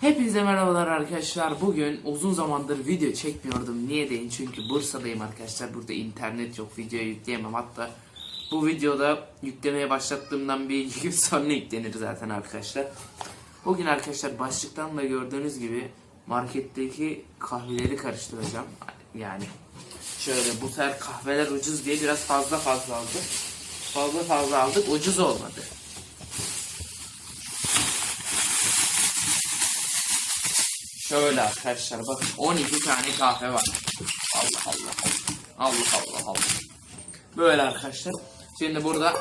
Hepinize merhabalar arkadaşlar. Bugün uzun zamandır video çekmiyordum. Niye deyin? Çünkü Bursa'dayım arkadaşlar. Burada internet yok. Videoyu yükleyemem. Hatta bu videoda yüklemeye başlattığımdan bir gün sonra yüklenir zaten arkadaşlar. Bugün arkadaşlar başlıktan da gördüğünüz gibi marketteki kahveleri karıştıracağım. Yani şöyle bu sefer kahveler ucuz diye biraz fazla fazla aldık. Fazla fazla aldık. Ucuz olmadı. Şöyle arkadaşlar bakın 12 tane kahve var. Allah Allah Allah. Allah Allah. Böyle arkadaşlar. Şimdi burada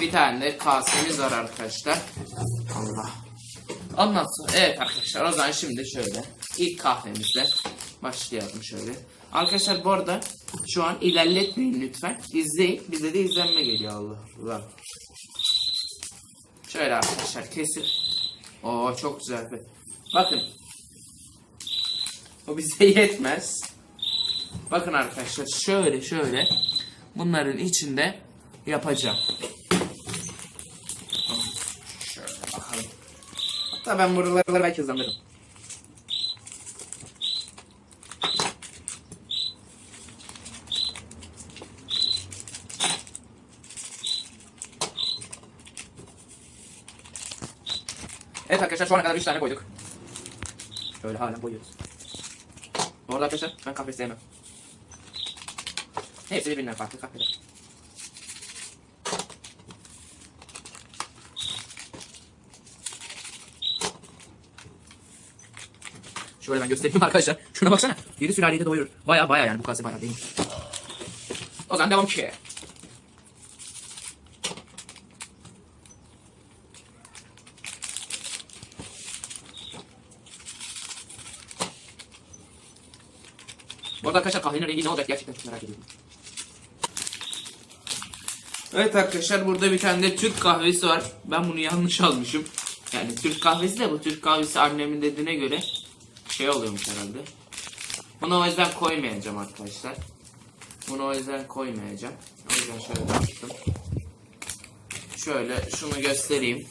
bir tane de kasemiz var arkadaşlar. Allah. Ondan sonra evet arkadaşlar o zaman şimdi şöyle ilk kahvemizle başlayalım şöyle. Arkadaşlar bu arada şu an ilerletmeyin lütfen. İzleyin. Bize de izlenme geliyor Allah Allah. Şöyle arkadaşlar kesin. Oo çok güzel. Bakın. O bize yetmez. Bakın arkadaşlar şöyle şöyle bunların içinde yapacağım. Şöyle bakalım. Hatta ben buraları belki hızlandırırım. Evet arkadaşlar şu ana kadar 3 tane koyduk. Şöyle halen koyuyoruz. Bu arada arkadaşlar ben kahve sevmem. Hepsi birbirinden farklı kahveler. Şöyle ben göstereyim arkadaşlar. Şuna baksana. 7 sülaleyi de doyurur. Baya baya yani bu kase baya değil. O zaman devam ki. Bu arada arkadaşlar kahvenin rengi ne olacak gerçekten çok merak ediyorum. Evet arkadaşlar burada bir tane de Türk kahvesi var. Ben bunu yanlış almışım. Yani Türk kahvesi de bu Türk kahvesi annemin dediğine göre şey oluyormuş herhalde. Bunu o yüzden koymayacağım arkadaşlar. Bunu o yüzden koymayacağım. O yüzden şöyle bastım. Şöyle şunu göstereyim.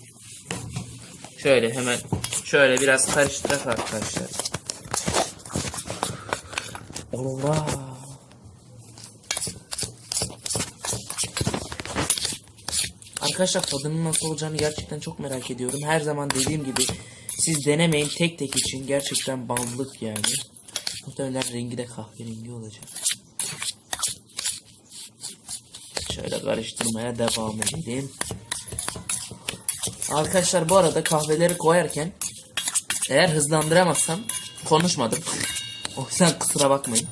Şöyle hemen şöyle biraz karıştırak arkadaşlar. Allah. Arkadaşlar tadının nasıl olacağını gerçekten çok merak ediyorum. Her zaman dediğim gibi siz denemeyin tek tek için gerçekten ballık yani. Muhtemelen rengi de kahverengi olacak. Şöyle karıştırmaya devam edelim. Arkadaşlar bu arada kahveleri koyarken eğer hızlandıramazsam konuşmadım. O yüzden kusura bakmayın.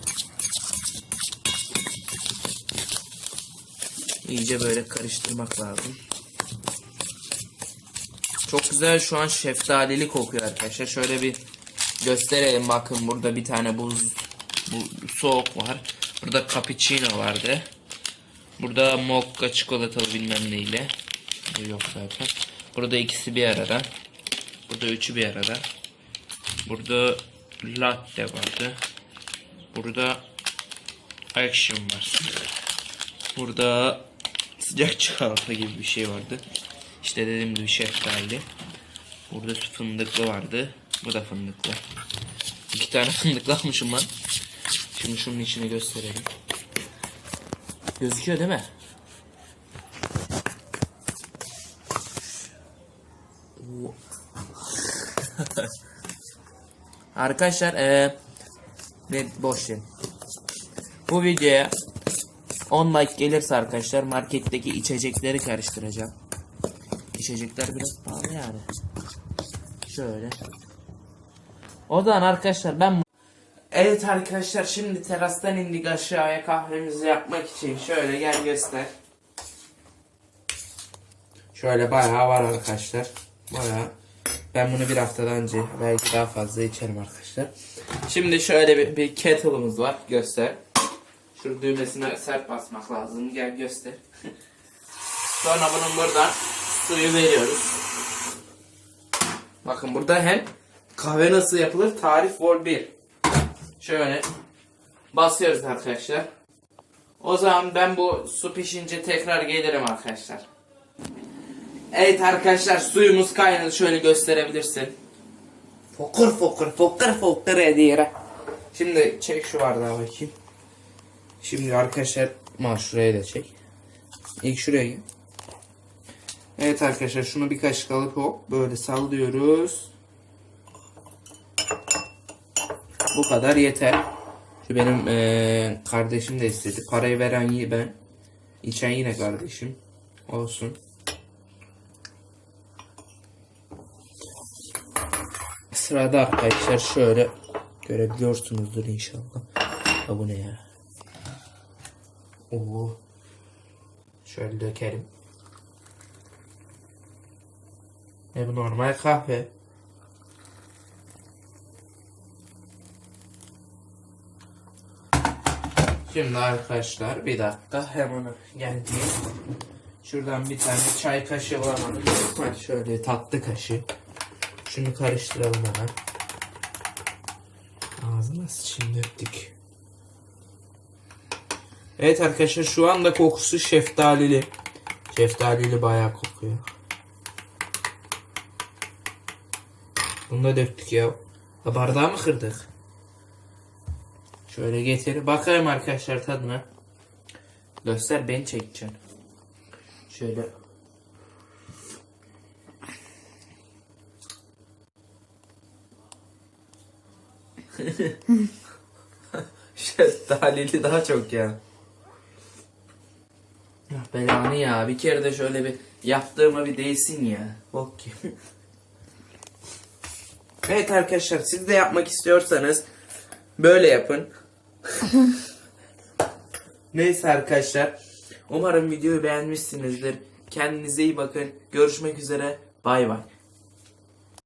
İyice böyle karıştırmak lazım. Çok güzel şu an şeftalili kokuyor arkadaşlar. Şöyle bir gösterelim. Bakın burada bir tane buz bu soğuk var. Burada cappuccino vardı. Burada mocha çikolatalı bilmem neyle. Yok zaten. Burada ikisi bir arada. Burada üçü bir arada. Burada latte vardı. Burada action var. Burada sıcak çikolata gibi bir şey vardı. İşte dediğim gibi şeftali. Burada fındıklı vardı. Bu da fındıklı. İki tane fındıklı almışım ben. Şimdi şunun içini gösterelim. Gözüküyor değil mi? Arkadaşlar eee ne boş. Bu videoya 10 like gelirse arkadaşlar marketteki içecekleri karıştıracağım. İçecekler biraz pahalı yani. Şöyle. O zaman arkadaşlar ben Evet arkadaşlar şimdi terastan indik aşağıya kahvemizi yapmak için. Şöyle gel göster. Şöyle bayağı var arkadaşlar. Bayağı. Ben bunu bir haftadan önce belki daha fazla içerim arkadaşlar. Şimdi şöyle bir, bir kettle'ımız var. Göster. Şu düğmesine sert basmak lazım. Gel göster. Sonra bunun buradan suyu veriyoruz. Bakın burada hem kahve nasıl yapılır tarif vol 1. Şöyle basıyoruz arkadaşlar. O zaman ben bu su pişince tekrar gelirim arkadaşlar. Evet arkadaşlar suyumuz kaynadı şöyle gösterebilirsin. Fokur fokur fokur fokur ediyor. Şimdi çek şu bardağı bakayım. Şimdi arkadaşlar ma şuraya da çek. İlk şuraya gel. Evet arkadaşlar şunu bir kaşık alıp hop böyle sallıyoruz. Bu kadar yeter. Şu benim eee, kardeşim de istedi. Parayı veren iyi ben. İçen yine kardeşim. Olsun. Sırada arkadaşlar şöyle görebiliyorsunuzdur inşallah. Ha bu ne ya? Oo. Şöyle dökerim. E bu normal kahve. Şimdi arkadaşlar bir dakika hemen geldi. Şuradan bir tane çay kaşığı. Hadi şöyle tatlı kaşığı. Şunu karıştıralım hemen. Ağzına sıçayım döktük. Evet arkadaşlar şu anda kokusu şeftalili. Şeftalili bayağı kokuyor. Bunu da döktük ya. Ha, bardağı mı kırdık? Şöyle getir. Bakayım arkadaşlar tadına. Göster ben çekeceğim. Şöyle. Şeftalili daha çok ya. Ya belanı ya. Bir kere de şöyle bir yaptığıma bir değsin ya. Bok gibi. Evet arkadaşlar siz de yapmak istiyorsanız böyle yapın. Neyse arkadaşlar. Umarım videoyu beğenmişsinizdir. Kendinize iyi bakın. Görüşmek üzere. Bay bay.